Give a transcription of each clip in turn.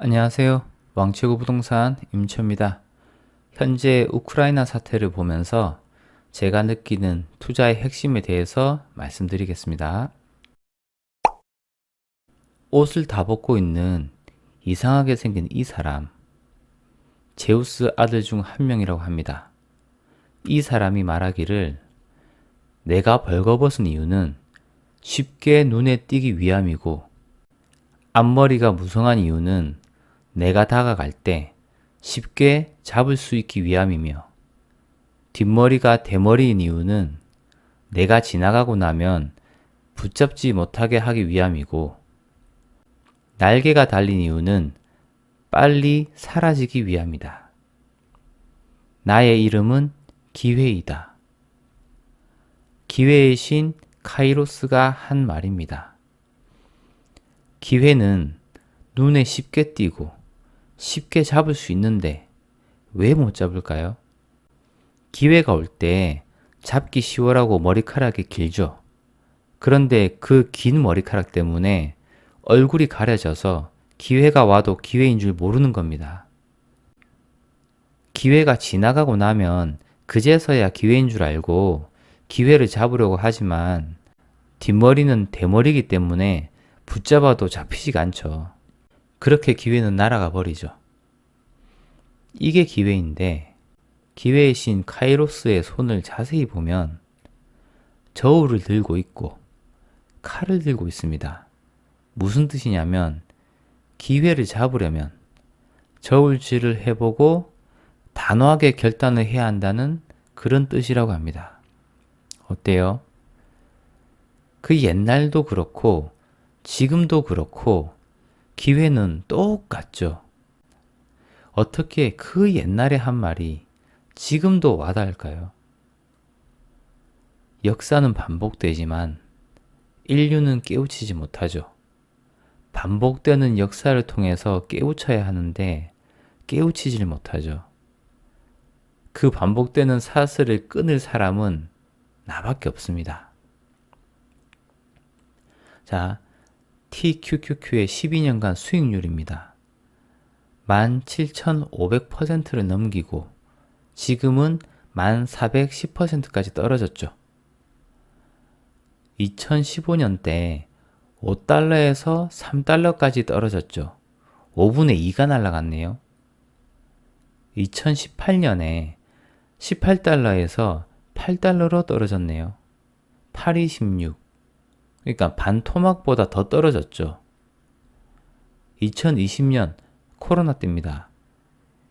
안녕하세요. 왕최고 부동산 임초입니다. 현재 우크라이나 사태를 보면서 제가 느끼는 투자의 핵심에 대해서 말씀드리겠습니다. 옷을 다 벗고 있는 이상하게 생긴 이 사람. 제우스 아들 중 한 명이라고 합니다. 이 사람이 말하기를 내가 벌거벗은 이유는 쉽게 눈에 띄기 위함이고 앞머리가 무성한 이유는 내가 다가갈 때 쉽게 잡을 수 있기 위함이며 뒷머리가 대머리인 이유는 내가 지나가고 나면 붙잡지 못하게 하기 위함이고 날개가 달린 이유는 빨리 사라지기 위함이다. 나의 이름은 기회이다. 기회의 신 카이로스가 한 말입니다. 기회는 눈에 쉽게 띄고 쉽게 잡을 수 있는데 왜 못 잡을까요? 기회가 올 때 잡기 쉬워라고 머리카락이 길죠. 그런데 그 긴 머리카락 때문에 얼굴이 가려져서 기회가 와도 기회인 줄 모르는 겁니다. 기회가 지나가고 나면 그제서야 기회인 줄 알고 기회를 잡으려고 하지만 뒷머리는 대머리이기 때문에 붙잡아도 잡히지가 않죠. 그렇게 기회는 날아가 버리죠. 이게 기회인데 기회의 신 카이로스의 손을 자세히 보면 저울을 들고 있고 칼을 들고 있습니다. 무슨 뜻이냐면 기회를 잡으려면 저울질을 해보고 단호하게 결단을 해야 한다는 그런 뜻이라고 합니다. 어때요? 그 옛날도 그렇고 지금도 그렇고 기회는 똑같죠. 어떻게 그 옛날에 한 말이 지금도 와닿을까요? 역사는 반복되지만 인류는 깨우치지 못하죠. 반복되는 역사를 통해서 깨우쳐야 하는데 깨우치질 못하죠. 그 반복되는 사슬을 끊을 사람은 나밖에 없습니다. 자, TQQQ의 12년간 수익률입니다. 17,500%를 넘기고 지금은 1,410%까지 떨어졌죠. 2015년 때 5달러에서 3달러까지 떨어졌죠. 5분의 2가 날라갔네요. 2018년에 18달러에서 8달러로 떨어졌네요. 826. 그러니까 반토막보다 더 떨어졌죠. 2020년 코로나 때입니다.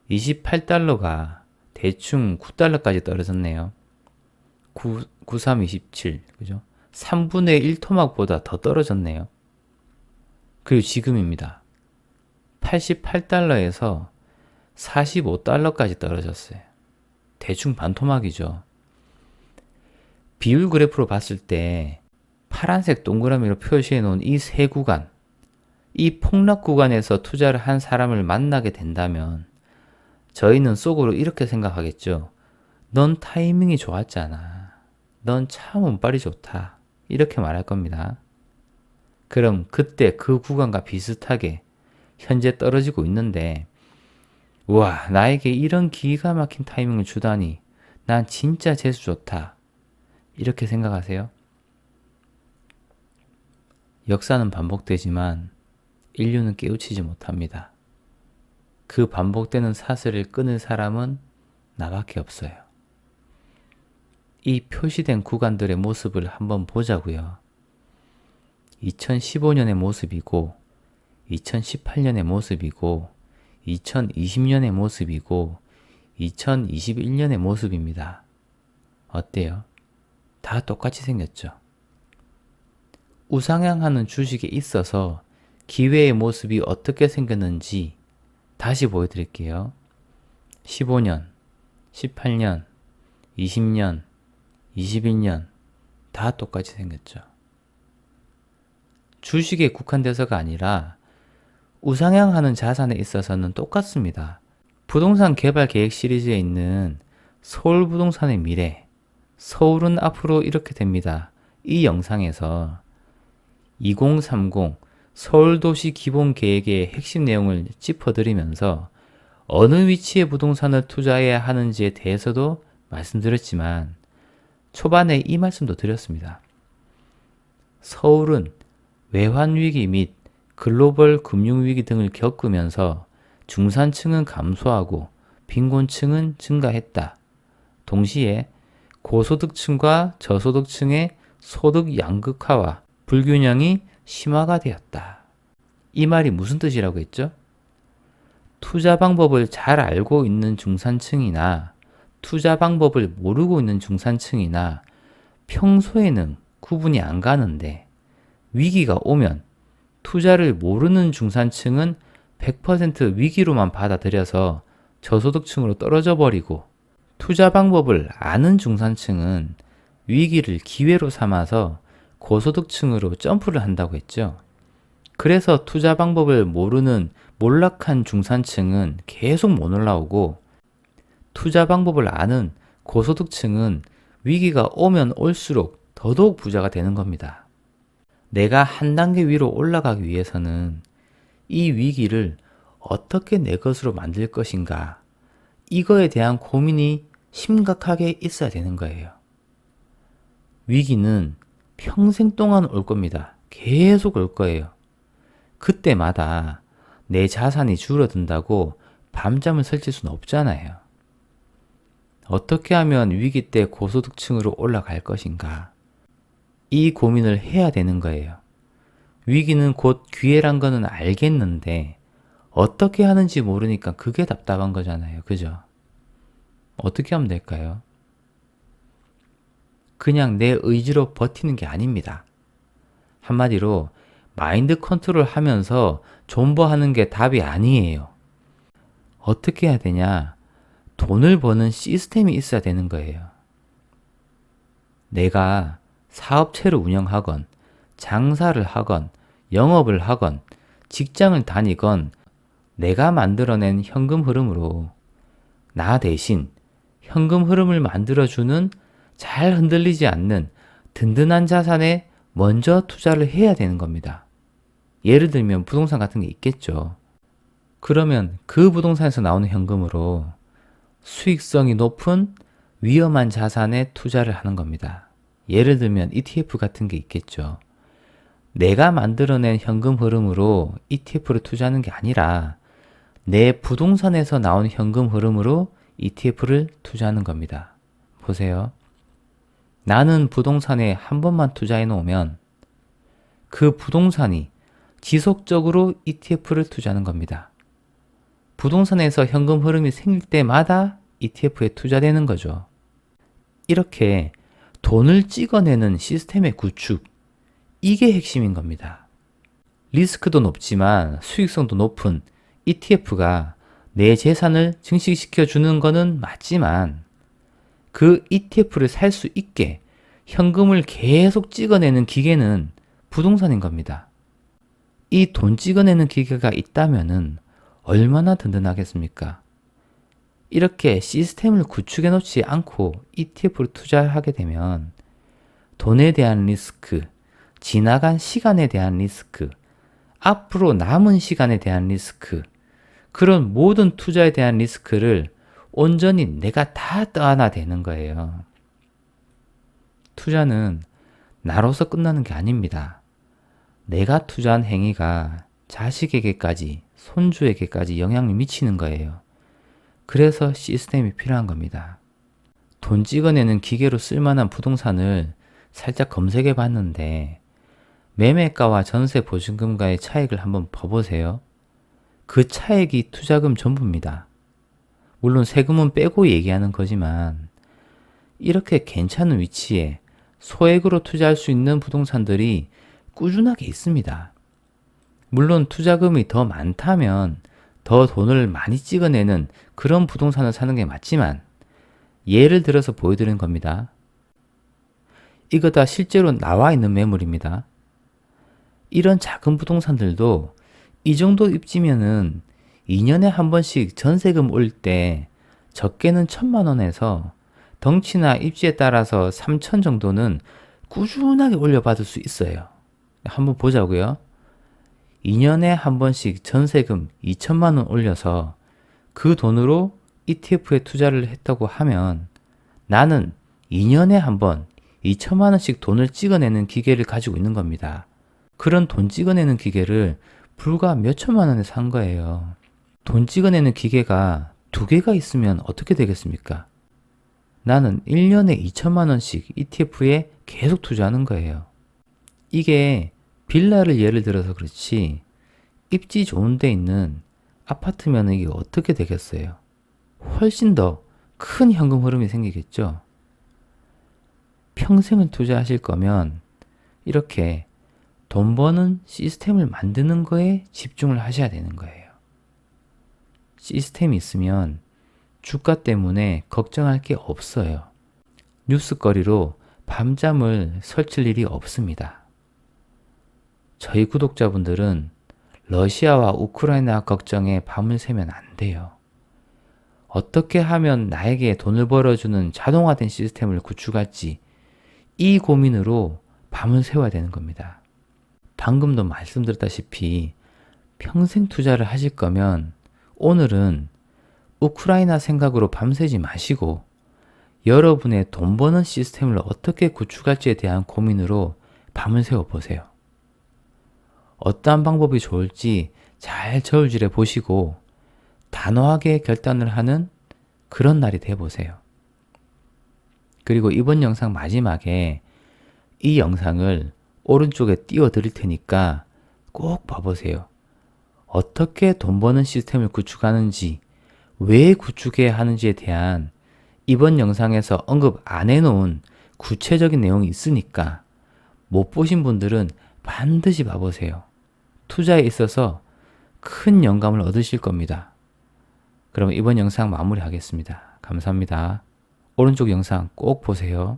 28달러가 대충 9달러까지 떨어졌네요. 9, 9327. 그죠? 3분의 1 토막보다 더 떨어졌네요. 그리고 지금입니다. 88달러에서 45달러까지 떨어졌어요. 대충 반토막이죠. 비율 그래프로 봤을 때 파란색 동그라미로 표시해 놓은 이 세 구간, 이 폭락 구간에서 투자를 한 사람을 만나게 된다면 저희는 속으로 이렇게 생각하겠죠. 넌 타이밍이 좋았잖아. 넌 참 운빨이 좋다. 이렇게 말할 겁니다. 그럼 그때 그 구간과 비슷하게 현재 떨어지고 있는데, 우와, 나에게 이런 기가 막힌 타이밍을 주다니, 난 진짜 재수 좋다. 이렇게 생각하세요? 역사는 반복되지만 인류는 깨우치지 못합니다. 그 반복되는 사슬을 끊을 사람은 나밖에 없어요. 이 표시된 구간들의 모습을 한번 보자고요. 2015년의 모습이고 2018년의 모습이고 2020년의 모습이고 2021년의 모습입니다. 어때요? 다 똑같이 생겼죠? 우상향하는 주식에 있어서 기회의 모습이 어떻게 생겼는지 다시 보여드릴게요. 15년, 18년, 20년, 21년 다 똑같이 생겼죠. 주식에 국한돼서가 아니라 우상향하는 자산에 있어서는 똑같습니다. 부동산 개발 계획 시리즈에 있는 서울 부동산의 미래, 서울은 앞으로 이렇게 됩니다. 이 영상에서 2030 서울도시 기본 계획의 핵심 내용을 짚어드리면서 어느 위치에 부동산을 투자해야 하는지에 대해서도 말씀드렸지만 초반에 이 말씀도 드렸습니다. 서울은 외환위기 및 글로벌 금융위기 등을 겪으면서 중산층은 감소하고 빈곤층은 증가했다. 동시에 고소득층과 저소득층의 소득 양극화와 불균형이 심화가 되었다. 이 말이 무슨 뜻이라고 했죠? 투자 방법을 잘 알고 있는 중산층이나 투자 방법을 모르고 있는 중산층이나 평소에는 구분이 안 가는데 위기가 오면 투자를 모르는 중산층은 100% 위기로만 받아들여서 저소득층으로 떨어져 버리고 투자 방법을 아는 중산층은 위기를 기회로 삼아서 고소득층으로 점프를 한다고 했죠. 그래서 투자 방법을 모르는 몰락한 중산층은 계속 못 올라오고 투자 방법을 아는 고소득층은 위기가 오면 올수록 더더욱 부자가 되는 겁니다. 내가 한 단계 위로 올라가기 위해서는 이 위기를 어떻게 내 것으로 만들 것인가 이거에 대한 고민이 심각하게 있어야 되는 거예요. 위기는 평생 동안 올 겁니다. 계속 올 거예요. 그때마다 내 자산이 줄어든다고 밤잠을 설칠 수는 없잖아요. 어떻게 하면 위기 때 고소득층으로 올라갈 것인가? 이 고민을 해야 되는 거예요. 위기는 곧 기회란 거는 알겠는데 어떻게 하는지 모르니까 그게 답답한 거잖아요. 그죠? 어떻게 하면 될까요? 그냥 내 의지로 버티는 게 아닙니다. 한마디로 마인드 컨트롤 하면서 존버하는 게 답이 아니에요. 어떻게 해야 되냐? 돈을 버는 시스템이 있어야 되는 거예요. 내가 사업체를 운영하건, 장사를 하건, 영업을 하건, 직장을 다니건, 내가 만들어낸 현금 흐름으로 나 대신 현금 흐름을 만들어주는 잘 흔들리지 않는 든든한 자산에 먼저 투자를 해야 되는 겁니다. 예를 들면 부동산 같은 게 있겠죠. 그러면 그 부동산에서 나오는 현금으로 수익성이 높은 위험한 자산에 투자를 하는 겁니다. 예를 들면 ETF 같은 게 있겠죠. 내가 만들어낸 현금 흐름으로 ETF를 투자하는 게 아니라 내 부동산에서 나온 현금 흐름으로 ETF를 투자하는 겁니다. 보세요. 나는 부동산에 한 번만 투자해 놓으면 그 부동산이 지속적으로 ETF를 투자하는 겁니다. 부동산에서 현금 흐름이 생길 때마다 ETF에 투자되는 거죠. 이렇게 돈을 찍어내는 시스템의 구축, 이게 핵심인 겁니다. 리스크도 높지만 수익성도 높은 ETF가 내 재산을 증식시켜 주는 거는 맞지만 그 ETF를 살 수 있게 현금을 계속 찍어내는 기계는 부동산인 겁니다. 이 돈 찍어내는 기계가 있다면은 얼마나 든든하겠습니까? 이렇게 시스템을 구축해 놓지 않고 ETF를 투자하게 되면 돈에 대한 리스크, 지나간 시간에 대한 리스크, 앞으로 남은 시간에 대한 리스크, 그런 모든 투자에 대한 리스크를 온전히 내가 다 떠안아 되는 거예요. 투자는 나로서 끝나는 게 아닙니다. 내가 투자한 행위가 자식에게까지, 손주에게까지 영향을 미치는 거예요. 그래서 시스템이 필요한 겁니다. 돈 찍어내는 기계로 쓸만한 부동산을 살짝 검색해 봤는데 매매가와 전세 보증금과의 차익을 한번 봐보세요. 그 차액이 투자금 전부입니다. 물론 세금은 빼고 얘기하는 거지만 이렇게 괜찮은 위치에 소액으로 투자할 수 있는 부동산들이 꾸준하게 있습니다. 물론 투자금이 더 많다면 더 돈을 많이 찍어내는 그런 부동산을 사는 게 맞지만 예를 들어서 보여드리는 겁니다. 이거 다 실제로 나와 있는 매물입니다. 이런 작은 부동산들도 이 정도 입지면은 2년에 한 번씩 전세금 올 때 적게는 천만 원에서 덩치나 입지에 따라서 3천 정도는 꾸준하게 올려받을 수 있어요. 한번 보자고요. 2년에 한 번씩 전세금 2천만 원 올려서 그 돈으로 ETF에 투자를 했다고 하면 나는 2년에 한 번 2천만 원씩 돈을 찍어내는 기계를 가지고 있는 겁니다. 그런 돈 찍어내는 기계를 불과 몇 천만 원에 산 거예요. 돈 찍어내는 기계가 두 개가 있으면 어떻게 되겠습니까? 나는 1년에 2천만 원씩 ETF에 계속 투자하는 거예요. 이게 빌라를 예를 들어서 그렇지 입지 좋은 데 있는 아파트면 이게 어떻게 되겠어요? 훨씬 더 큰 현금 흐름이 생기겠죠? 평생을 투자하실 거면 이렇게 돈 버는 시스템을 만드는 거에 집중을 하셔야 되는 거예요. 시스템이 있으면 주가 때문에 걱정할 게 없어요. 뉴스거리로 밤잠을 설칠 일이 없습니다. 저희 구독자분들은 러시아와 우크라이나 걱정에 밤을 새면 안 돼요. 어떻게 하면 나에게 돈을 벌어주는 자동화된 시스템을 구축할지 이 고민으로 밤을 새워야 되는 겁니다. 방금도 말씀드렸다시피 평생 투자를 하실 거면 오늘은 우크라이나 생각으로 밤새지 마시고 여러분의 돈 버는 시스템을 어떻게 구축할지에 대한 고민으로 밤을 새워 보세요. 어떠한 방법이 좋을지 잘 저울질해 보시고 단호하게 결단을 하는 그런 날이 돼 보세요. 그리고 이번 영상 마지막에 이 영상을 오른쪽에 띄워 드릴 테니까 꼭 봐보세요. 어떻게 돈 버는 시스템을 구축하는지, 왜 구축해야 하는지에 대한 이번 영상에서 언급 안 해놓은 구체적인 내용이 있으니까 못 보신 분들은 반드시 봐보세요. 투자에 있어서 큰 영감을 얻으실 겁니다. 그럼 이번 영상 마무리하겠습니다. 감사합니다. 오른쪽 영상 꼭 보세요.